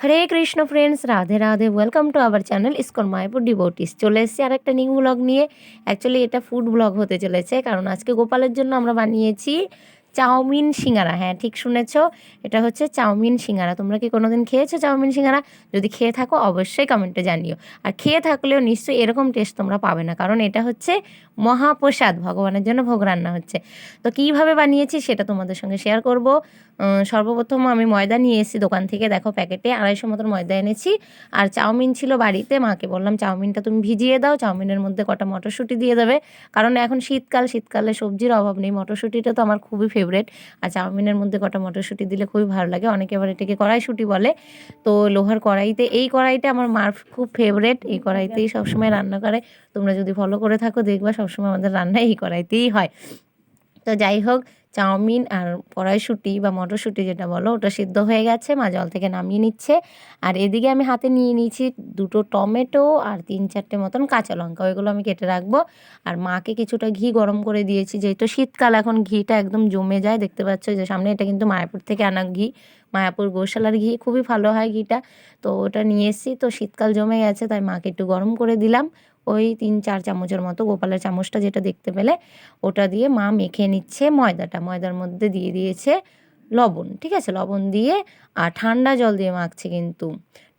Hare Krishna friends Radhe Radhe welcome to our channel ISKCON Mayapur devotees চলে এসেছি আর একটা নিউ ব্লগ নিয়ে। অ্যাকচুয়ালি এটা ফুড ব্লগ হতে চলেছে, কারণ আজকে গোপালের জন্য আমরা বানিয়েছি চাউমিন সিঙ্গারা হ্যাঁ ঠিক শুনেছ? এটা হচ্ছে চাউমিন সিঙ্গারা। তোমরা কি কোনোদিন খেয়েছো চাউমিন সিঙ্গারা? যদি খেয়ে থাকো, অবশ্যই কমেন্টে জানিও। আর খেয়ে থাকলেও নিশ্চয়ই এরকম টেস্ট তোমরা পাবে না, কারণ এটা হচ্ছে মহাপ্রসাদ, ভগবানের জন্য ভোগ রান্না হচ্ছে। তো কীভাবে বানিয়েছি সেটা তোমাদের সঙ্গে শেয়ার করব। সর্বপ্রথম আমি ময়দা নিয়ে এসেছি দোকান থেকে, দেখো প্যাকেটে আড়াইশো মতন ময়দা এনেছি। আর চাউমিন ছিল বাড়িতে, মাকে বললাম, চাউমিনটা তুমি ভিজিয়ে দাও, চাউমিনের মধ্যে কটা মটরশুঁটি দিয়ে দেবে। কারণ এখন শীতকাল, শীতকালে সবজির অভাব নেই, মটরশুঁটিটা তো আমার খুবই ফেভারেট আর চাউমিনের মধ্যে কটা মটরশুঁটি দিলে খুবই ভালো লাগে। অনেকে আবার এটাকে কড়াইশুঁটি বলে। তো লোহার কড়াইতে, এই কড়াইটা আমার মার খুব ফেভারেট এই কড়াইতেই সবসময় রান্না করে। তোমরা যদি ফলো করে থাকো, দেখবা সবসময় আমাদের রান্না এই কড়াইতেই হয়। তো যাই হোক চাউমিন আর কড়াইশুঁটি বা মটরশুঁটি যেটা বলো, ওটা সিদ্ধ হয়ে গেছে, মা জল থেকে নামিয়ে নিচ্ছে। আর এদিকে আমি হাতে নিয়ে নিয়েছি দুটো টমেটো আর তিন চারটে মতন কাঁচা লঙ্কা, ওইগুলো আমি কেটে রাখব। আর মাকে কিছুটা ঘি গরম করে দিয়েছি, যেহেতু শীতকাল, এখন ঘিটা একদম জমে যায়, দেখতে পাচ্ছ যে সামনে এটা কিন্তু মায়াপুর থেকে আনা ঘি, মায়াপুর গোশালার ঘি, খুবই ভালো হয় ঘিটা। তো ওটা নিয়ে এসেছি, তো শীতকাল জমে গেছে, তাই মাকে একটু গরম করে দিলাম। ওই তিন, চার চামচের মতো গোপালের চামচটা যেটা দেখতে পেলে, ওটা দিয়ে মা মেখে নিচ্ছে ময়দাটা। ময়দার মধ্যে দিয়ে দিয়েছে লবণ, ঠিক আছে? লবণ দিয়ে, আর ঠান্ডা জল দিয়ে মাখছে কিন্তু।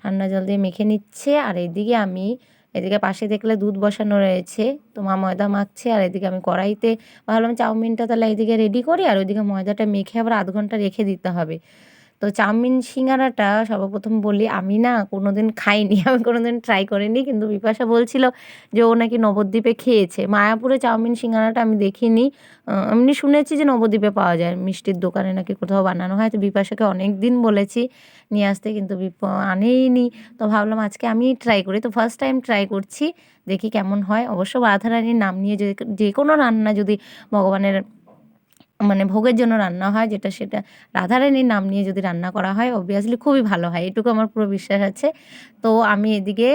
ঠান্ডা জল দিয়ে মেখে নিচ্ছে, আর এদিকে আমি, এদিকে পাশে দেখলে দুধ বসানো রয়েছে, তো মা ময়দা মাখছে, আর এদিকে আমি কড়াইতে, ভাবলাম চাউমিনটা তাহলে এইদিকে রেডি করি, আর ওইদিকে ময়দাটা মেখে আবার আধ ঘণ্টা রেখে দিতে হবে। তো চাউমিন সিঙ্গারাটা সর্বপ্রথম বলি, আমি না কোনো দিন খাইনি, আমি কোনো দিন ট্রাই করিনি। কিন্তু বিপাশা বলছিল যে ও নাকি নবদ্বীপে খেয়েছে। মায়াপুরে চাউমিন সিঙ্গারাটা আমি দেখিনি। এমনি শুনেছি যে নবদ্বীপে পাওয়া যায়, মিষ্টির দোকানে নাকি কোথাও বানানো হয়। তো বিপাশাকে অনেক দিন বলেছি, নিয়ে আসতে কিন্তু বিপ আনেইনি। তো ভাবলাম আজকে আমি ট্রাই করি। তো ফার্স্ট টাইম ট্রাই করছি, দেখি কেমন হয়। অবশ্য রাধারানীর নাম নিয়ে যে যে কোনো রান্না যদি ভগবানের মানে ভোগের জন্য রান্না হয়, যেটা সেটা রাধারানীর নাম নিয়ে যদি রান্না করা হয় অবভিয়াসলি খুবই ভালো হয় এটুকু আমার পুরো বিশ্বাস আছে তো আমি এদিকে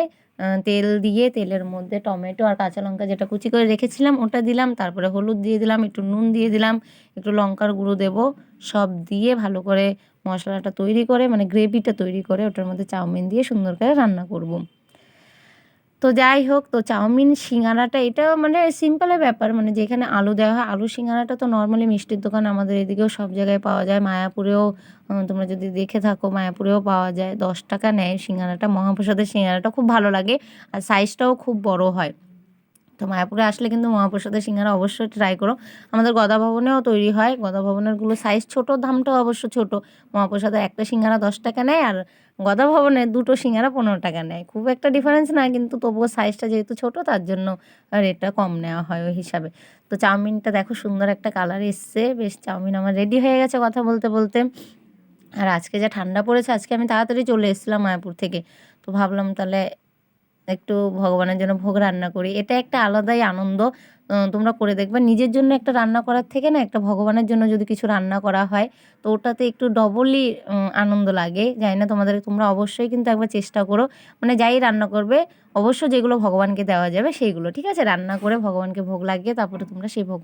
তেল দিয়ে, তেলের মধ্যে টমেটো আর কাঁচা লঙ্কা যেটা কুচি করে রেখেছিলাম, ওটা দিলাম, তারপরে হলুদ দিয়ে দিলাম, একটু নুন দিয়ে দিলাম, একটু লঙ্কার গুঁড়ো দেবো, সব দিয়ে ভালো করে মশলাটা তৈরি করে মানে গ্রেভিটা তৈরি করে, ওটার মধ্যে চাউমিন দিয়ে সুন্দর করে রান্না করব। তো যাই হোক তো চাউমিন, সিঙ্গারাটা এটা মানে সিম্পলের ব্যাপার। মানে যেখানে আলু দেওয়া হয়, আলু, সিঙ্গারাটা তো নর্মালি মিষ্টির দোকান আমাদের এদিকেও সব জায়গায় পাওয়া যায়। মায়াপুরেও তোমরা যদি দেখে থাকো, মায়াপুরেও পাওয়া যায়। দশ টাকা নেয় সিঙ্গারাটা, মহাপ্রসাদের সিঙ্গারাটা খুব ভালো লাগে। আর সাইজটাও খুব বড় হয়। তো মায়াপুরে আসলে কিন্তু মহাপ্রসাদের সিঙ্গারা অবশ্যই ট্রাই করো। আমাদের গদা ভবনেও তৈরি হয়। গদা ভবনেরগুলো সাইজ ছোট, দামটাও অবশ্য ছোট। মহাপ্রসাদের একটা সিঙ্গারা দশ টাকা নেয় আর গদা ভবনে দুটো সিঙ্গারা পনেরো টাকা নেয়। খুব একটা ডিফারেন্স না, কিন্তু তবুও সাইজটা যেহেতু ছোট, তার জন্য রেটটা কম নেওয়া হয় ওই হিসাবে। তো চাউমিনটা দেখো সুন্দর একটা কালার এসছে। বেশ চাউমিন আমার রেডি হয়ে গেছে কথা বলতে বলতে। আর আজকে যা ঠান্ডা পড়েছে, আজকে আমি তাড়াতাড়ি চলে এসেছিলাম মায়াপুর থেকে। তো ভাবলাম তাহলে একটু ভগবানের জন্য ভোগ রান্না করি। এটা একটা আলাদাই আনন্দ। তোমরা করে দেখবে। নিজের জন্য একটা রান্না করার থেকে না একটা ভগবানের জন্য যদি কিছু রান্না করা হয়, তো ওটাতে একটু ডবলই আনন্দ লাগে। জানি না তোমাদের, তোমরা অবশ্যই কিন্তু একবার চেষ্টা করো। মানে যাই রান্না করবে, অবশ্য যেগুলো ভগবানকে দেওয়া যাবে সেইগুলো, ঠিক আছে? রান্না করে ভগবানকে ভোগ লাগিয়ে তারপরে তোমরা সেই ভোগ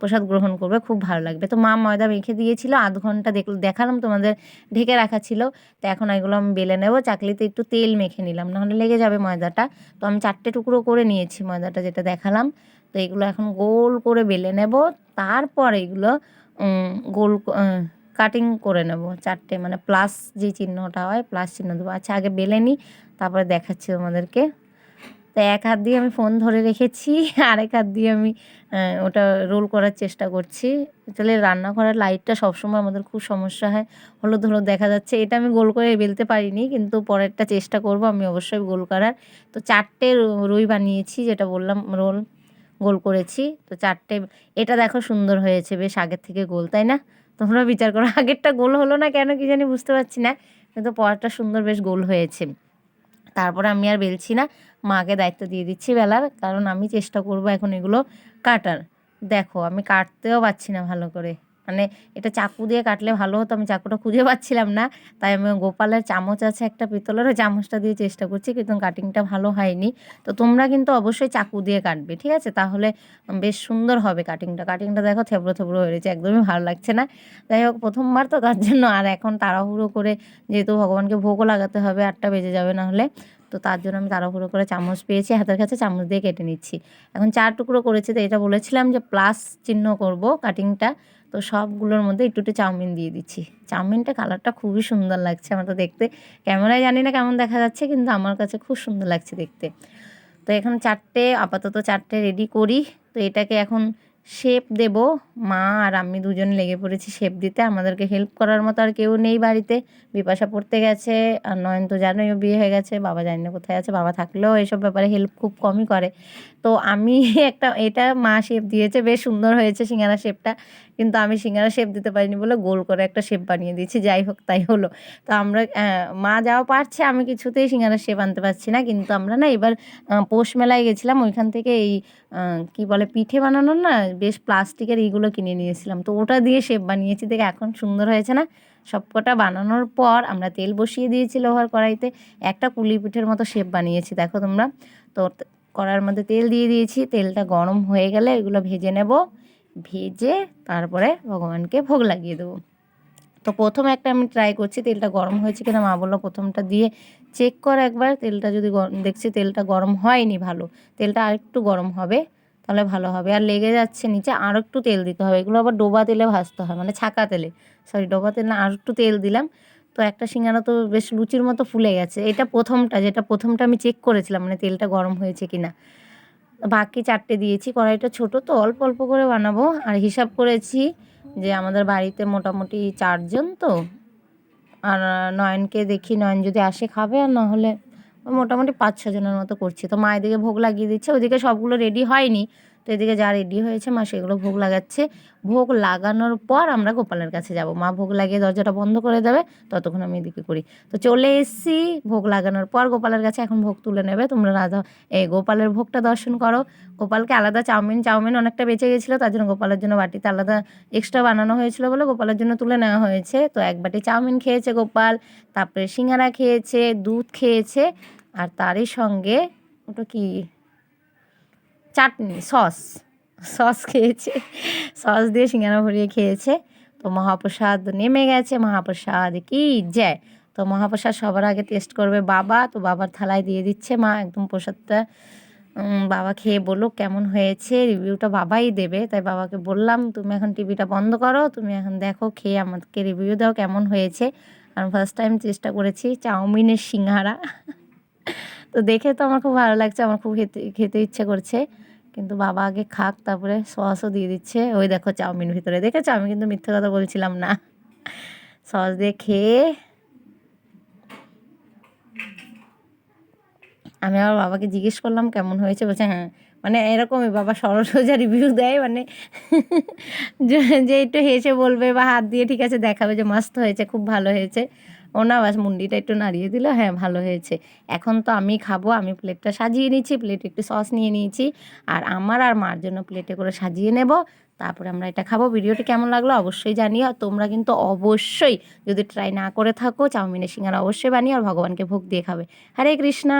প্রসাদ গ্রহণ করবে, খুব ভালো লাগবে। তো মা ময়দা মেখে দিয়েছিল, আধ ঘণ্টা দেখ, দেখালাম তোমাদের, ঢেকে রাখা ছিল। তো এখন এগুলো আমি বেলে নেব, চাকলিতে একটু তেল মেখে নিলাম, নাহলে লেগে যাবে ময়দাটা। তো আমি চারটে টুকরো করে নিয়েছি ময়দাটা যেটা দেখালাম। তো এগুলো এখন গোল করে বেলে নেব। তারপর এগুলো গোল কাটিং করে নেব চারটে মানে প্লাস যে চিহ্নটা হয় প্লাস চিহ্ন দেবো। আচ্ছা আগে বেলে নিই তারপরে দেখাচ্ছি তোমাদেরকে। তো এক হাত দিয়ে আমি ফোন ধরে রেখেছি, আরেক হাত দিয়ে আমি ওটা রোল করার চেষ্টা করছি। তাহলে রান্না করার লাইটটা সবসময় আমাদের খুব সমস্যা হয়। হলুদ হলুদ দেখা যাচ্ছে। এটা আমি গোল করে বেলতে পারিনি, কিন্তু পরেরটা চেষ্টা করব আমি অবশ্যই গোল করার। তো চারটে রুই বানিয়েছি, যেটা বললাম রোল গোল করেছি। তো চারটে, এটা দেখো সুন্দর হয়েছে, বেশ আগের থেকে গোল, তাই না? তোমরা বিচার করো, আগেরটা গোল হলো না কেন কি জানি বুঝতে পারছি না, কিন্তু পরেরটা সুন্দর বেশ গোল হয়েছে। তারপরে আমি আর বেলছি না, মাকে দায়িত্ব দিয়ে দিচ্ছি বেলার, কারণ আমি চেষ্টা করব এখন এগুলো কাটার। দেখো, আমি কাটতেও পারছি না ভালো করে। মানে এটা চাকু দিয়ে কাটলে ভালো হতো, আমি চাকুটা খুঁজে পাচ্ছিলাম না। তাই আমি গোপালের চামচ আছে, একটা পিতলের ওই চামচটা দিয়ে চেষ্টা করছি, কিন্তু কাটিংটা ভালো হয়নি। তো তোমরা কিন্তু অবশ্যই চাকু দিয়ে কাটবে, ঠিক আছে? তাহলে বেশ সুন্দর হবে কাটিংটা। কাটিংটা দেখো থেবড়ো থেবড়ো হয়ে রয়েছে, একদমই ভালো লাগছে না। যাই হোক, প্রথমবার তো তার জন্য, আর এখন তাড়াহুড়ো করে যেহেতু ভগবানকে ভোগও লাগাতে হবে, আটটা বেজে যাবে না হলে তো তার জন্য আমি তাড়াহুড়ো করে চামচ পেয়েছি, হাতের কাছে চামচ দিয়ে কেটে নিচ্ছি। এখন চার টুকরো করেছি, তো এটা বলেছিলাম যে প্লাস চিহ্ন করব কাটিংটা। তো সবগুলোর মধ্যে একটু একটু চাউমিন দিয়ে দিচ্ছি। চাউমিনটা কালারটা খুবই সুন্দর লাগছে আমার তো দেখতে। ক্যামেরায় জানি না কেমন দেখা যাচ্ছে, কিন্তু আমার কাছে খুব সুন্দর লাগছে দেখতে। তো এখন চারটে, আপাতত চারটে রেডি করি। তো এটাকে এখন শেপ দেব। মা আর আমি দুজন লেগে পড়েছি শেপ দিতে। আমাদেরকে হেল্প করার মতো আর কেউ নেই বাড়িতে। বিপাশা পড়তে গেছে, আর নয়ন তো জানোই বিয়ে হয়ে গেছে, বাবা জানি না কোথায় আছে, বাবা থাকলেও এসব ব্যাপারে হেল্প খুব কমই করে। তো আমি একটা, এটা মা শেপ দিয়েছে, বেশ সুন্দর হয়েছে সিঙ্গারা শেপটা কিন্তু আমি সিঙ্গারা শেপ দিতে পারিনি বলে গোল করে একটা শেপ বানিয়ে দিয়েছি, যাই হোক তাই হলো। তো আমরা মা যাওয়া পারছে, আমি কিছুতেই সিঙ্গারা শেপ আনতে পারছি না, কিন্তু আমরা না এবার পৌষ মেলায় গেছিলাম, ওইখান থেকে এই কি বলে পিঠে বানানোর না বেশ প্লাস্টিকের এইগুলো কিনে নিয়েছিলাম। তো ওটা দিয়ে শেপ বানিয়েছি, দেখে এখন সুন্দর হয়েছে না? সবকটা বানানোর পর আমরা তেল বসিয়ে দিয়েছি লোহার কড়াইতে, একটা কুলি পিঠের মতো শেপ বানিয়েছি, দেখো তোমরা। তো কড়াইয়ের মধ্যে তেল দিয়ে দিয়েছি, তেলটা গরম হয়ে গেলে এগুলো ভেজে নেব। ভেজে তারপরে ভগবানকে ভোগ লাগিয়ে দেবো। তো প্রথম একটা আমি ট্রাই করছি, তেলটা গরম হয়েছে কিনা মা বলল প্রথমটা দিয়ে চেক কর একবার, তেলটা যদি দেখছি তেলটা গরম হয়নি ভালো, তেলটা আরেকটু গরম হবে তাহলে ভালো হবে। আর লেগে যাচ্ছে নিচে আর একটু তেল দিতে হবে, এগুলো আবার ডোবা তেলে ভাজতে হয় মানে ছাকা তেলে। সরি ডোবা তেল না, আর একটু তেল দিলাম। তো একটা সিঙ্গারা তো বেশ লুচির মতো ফুলে গেছে। এটা প্রথমটা, যেটা প্রথমটা আমি চেক করেছিলাম মানে তেলটা গরম হয়েছে কিনা। বাকি চারটে দিয়েছি, কড়াইটা ছোট তো, অল্প অল্প করে বানাবো। আর হিসাব করেছি যে আমাদের বাড়িতে মোটামুটি চারজন তো। আর নয়নকে দেখি, নয়ন যদি আসে খাবে, আর না হলে মোটামুটি পাঁচ ছজনের মতো করছি। তো মায়ের দিকে ভোগ লাগিয়ে দিচ্ছে ওদিকে সবগুলো রেডি হয়নি। তো এদিকে যা রেডি হয়েছে, মা সেগুলো ভোগ লাগাচ্ছে। ভোগ লাগানোর পর আমরা গোপালের কাছে যাব। মা ভোগ লাগিয়ে দরজাটা বন্ধ করে দেবে, ততক্ষণ আমি এদিকে করি। তো চলে এসেছি ভোগ লাগানোর পর গোপালের কাছে এখন ভোগ তুলে নেবে। তোমরা রাধা এই গোপালের ভোগটা দর্শন করো। গোপালকে আলাদা চাউমিন চাউমিন অনেকটা বেঁচে গেছিল, তার জন্য গোপালের জন্য বাটিতে আলাদা এক্সট্রা বানানো হয়েছিল বলে গোপালের জন্য তুলে নেওয়া হয়েছে। তো এক বাটি চাউমিন খেয়েছে গোপাল, তারপরে সিঙ্গারা খেয়েছে, দুধ খেয়েছে, আর তারই সঙ্গে ওটা কি? চাটনি, সস। সস খেয়েছে। সস দিয়ে সিঙ্গারা ভরিয়ে খেয়েছে। তো মহাপ্রসাদ নেমে গেছে। মহাপ্রসাদ কি জয় তো মহাপ্রসাদ সবার আগে টেস্ট করবে বাবা। তো বাবার থালায় দিয়ে দিচ্ছে মা। একদম প্রসাদটা বাবা খেয়ে বলো কেমন হয়েছে। রিভিউটা বাবাই দেবে। তাই বাবাকে বললাম, তুমি এখন টিভিটা বন্ধ করো। তুমি এখন দেখো, খেয়ে আমাকে রিভিউ দাও কেমন হয়েছে। আর ফার্স্ট টাইম চেষ্টা করেছি চাউমিনের সিঙ্গারা। তো দেখে তো আমার খুব ভালো লাগছে, আমার খুব খেতে খেতে ইচ্ছে করছে। কিন্তু বাবা আগে খাক, তারপরে সসও দিয়ে দিচ্ছে। ওই দেখো চাউমিন ভিতরে। দেখেছ? আমি কিন্তু মিথ্যে কথা বলছিলাম না। সস দিয়ে খেয়ে আমি আমার বাবাকে জিজ্ঞেস করলাম, কেমন হয়েছে? বলছে হ্যাঁ। মানে এরকমই বাবা সরল সোজা রিভিউ দেয় মানে যে একটু হেসে বলবে বা হাত দিয়ে ঠিক আছে দেখাবে যে, মস্ত হয়েছে, খুব ভালো হয়েছে। ও না বাস মুন্ডিটা একটু নাড়িয়ে দিল হ্যাঁ ভালো হয়েছে। এখন তো আমি খাব, আমি প্লেটটা সাজিয়ে নিচ্ছি প্লেটে একটু সস নিয়ে নিয়েছি। আর আমার আর মার জন্য প্লেটে করে সাজিয়ে নেব। তারপরে আমরা এটা খাব। ভিডিওটি কেমন লাগল অবশ্যই জানিও। তোমরা কিন্তু অবশ্যই যদি ট্রাই না করে থাকো, চাউমিনের সিঙ্গারা অবশ্যই বানিয়ে আর ভগবানকে ভোগ দিয়ে খাবে। হরে কৃষ্ণা!